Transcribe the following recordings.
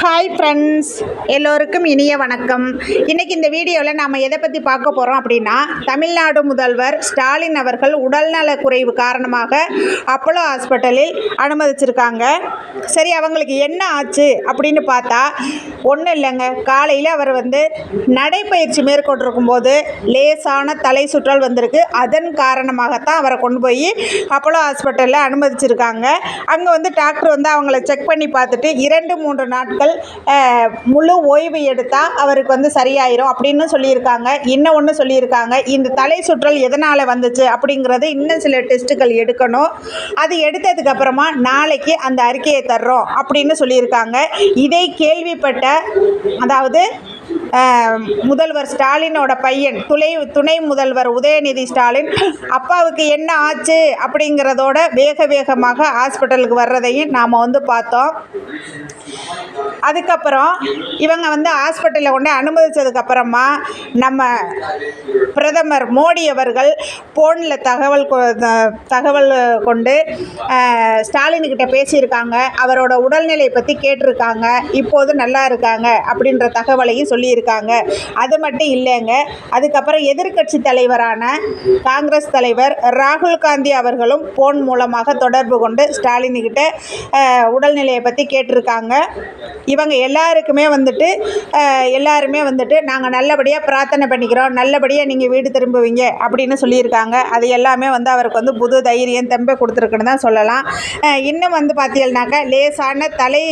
Hi friends எல்லோருக்கும் இனிய வணக்கம். இன்றைக்கி இந்த வீடியோவில் நாம் எதை பற்றி பார்க்க போகிறோம் அப்படின்னா தமிழ்நாடு முதல்வர் ஸ்டாலின் அவர்கள் உடல்நலக் குறைவு காரணமாக அப்போலோ ஹாஸ்பிட்டலில் அனுமதிச்சிருக்காங்க. சரி அவங்களுக்கு என்ன ஆச்சு அப்படின்னு பார்த்தா ஒன்றும் இல்லைங்க. காலையில் அவர் வந்து நடைப்பயிற்சி மேற்கொண்டிருக்கும் போது லேசான தலை சுற்றல் வந்திருக்கு. அதன் காரணமாகத்தான் அவரை கொண்டு போய் அப்போலோ ஹாஸ்பிட்டலில் அனுமதிச்சிருக்காங்க. அங்கே வந்து டாக்டர் வந்து அவங்கள செக் பண்ணி பார்த்துட்டு இரண்டு மூன்று நாட்கள் அஹ், முழு ஓய்வு எடுத்தால் அவருக்கு வந்து சரியாயிரும் அப்படின்னு சொல்லியிருக்காங்க. இன்னும் ஒன்று சொல்லியிருக்காங்க. இந்த தலை சுற்றல் எதனால் வந்துச்சு அப்படிங்கிறது இன்னும் சில டெஸ்ட்டுகள் எடுக்கணும். அது எடுத்ததுக்கு அப்புறமா நாளைக்கு அந்த அறிக்கையை தர்றோம் அப்படின்னு சொல்லியிருக்காங்க. இதை கேள்விப்பட்ட அதாவது முதல்வர் ஸ்டாலினோட பையன் துணை துணை முதல்வர் உதயநிதி ஸ்டாலின் அப்பாவுக்கு என்ன ஆச்சு அப்படிங்கிறதோட வேக வேகமாக ஹாஸ்பிட்டலுக்கு வர்றதையும் நாம் வந்து பார்த்தோம். அதுக்கப்புறம் இவங்க வந்து ஹாஸ்பிட்டலில் கொண்டு அனுமதிச்சதுக்கப்புறமா நம்ம பிரதமர் மோடி அவர்கள் ஃபோனில் தகவல் கொ- தகவல் கொண்டு அஹ், ஸ்டாலின்கிட்ட பேசியிருக்காங்க. அவரோட உடல்நிலை பற்றி கேட்டிருக்காங்க. இப்போது நல்லா இருக்காங்க அப்படின்ற தகவலையும் சொல்லி சொல்லியிருக்காங்க. அது மட்டும் இல்லைங்க. அதுக்கப்புறம் எதிர்க்கட்சி தலைவரான காங்கிரஸ் தலைவர் ராகுல் காந்தி அவர்களும் ஃபோன் மூலமாக தொடர்பு கொண்டு ஸ்டாலின்கிட்ட அஹ், உடல்நிலையை பற்றி கேட்டிருக்காங்க. இவங்க எல்லாருக்குமே வந்துட்டு எல்லாருமே வந்துட்டு நாங்கள் நல்லபடியாக பிரார்த்தனை பண்ணிக்கிறோம். நல்லபடியாக நீங்கள் வீடு திரும்புவீங்க அப்படின்னு சொல்லியிருக்காங்க. அது எல்லாமே வந்து அவருக்கு வந்து புது தைரியம் தெம்பை கொடுத்துருக்குன்னு தான் சொல்லலாம். இன்னும் வந்து பார்த்தீங்கன்னாக்கா லேசான தலை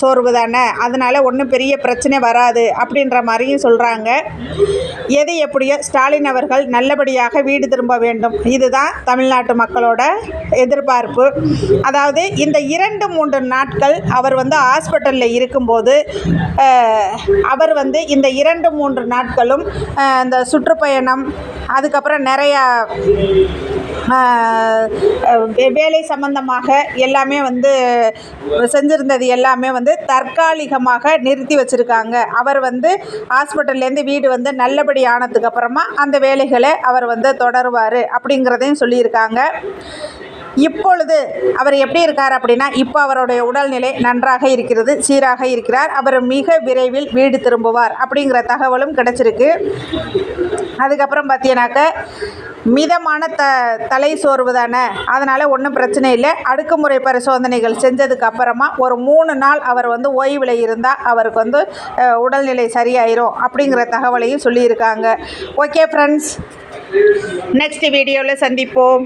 சோர்வு தானே. அதனால் ஒன்றும் பெரிய பிரச்சனை வராது. அப்படி அப்படின்ற மாதிரியும் சொல்கிறாங்க எது எப்படியோ ஸ்டாலின் அவர்கள் நல்லபடியாக வீடு திரும்ப வேண்டும். இதுதான் தமிழ்நாட்டு மக்களோட எதிர்பார்ப்பு. அதாவது இந்த இரண்டு மூன்று நாட்கள் அவர் வந்து ஹாஸ்பிட்டலில் இருக்கும்போது அவர் வந்து இந்த இரண்டு மூன்று நாட்களும் இந்த சுற்றுப்பயணம் அதுக்கப்புறம் நிறையா வேலை சம்பந்தமாக எல்லாமே வந்து செஞ்சுருந்தது எல்லாமே வந்து தற்காலிகமாக நிறுத்தி வச்சுருக்காங்க. அவர் வந்து ஹாஸ்பிட்டல்லேருந்து வீடு வந்து நல்லபடி ஆனதுக்கு அப்புறமா அந்த வேலைகளை அவர் வந்து தொடருவார் அப்படிங்கிறதையும் சொல்லியிருக்காங்க. இப்பொழுது அவர் எப்படி இருக்கார் அப்படின்னா இப்போ அவருடைய உடல்நிலை நன்றாக இருக்கிறது சீராக இருக்கிறார் அவர் மிக விரைவில் வீடு திரும்புவார் அப்படிங்கிற தகவலும் கிடைச்சிருக்கு. அதுக்கப்புறம் பார்த்தீங்கன்னாக்க மிதமான த தலை சோர்வு தானே அதனால் ஒன்றும் பிரச்சனை இல்லை. அடுக்குமுறை பரிசோதனைகள் செஞ்சதுக்கு அப்புறமா ஒரு மூணு நாள் அவர் வந்து ஓய்வில் இருந்தால் அவருக்கு வந்து உடல்நிலை சரியாயிரும் அப்படிங்கிற தகவலையும் சொல்லியிருக்காங்க. ஓகே ஃப்ரெண்ட்ஸ் நெக்ஸ்ட் வீடியோவில் சந்திப்போம்.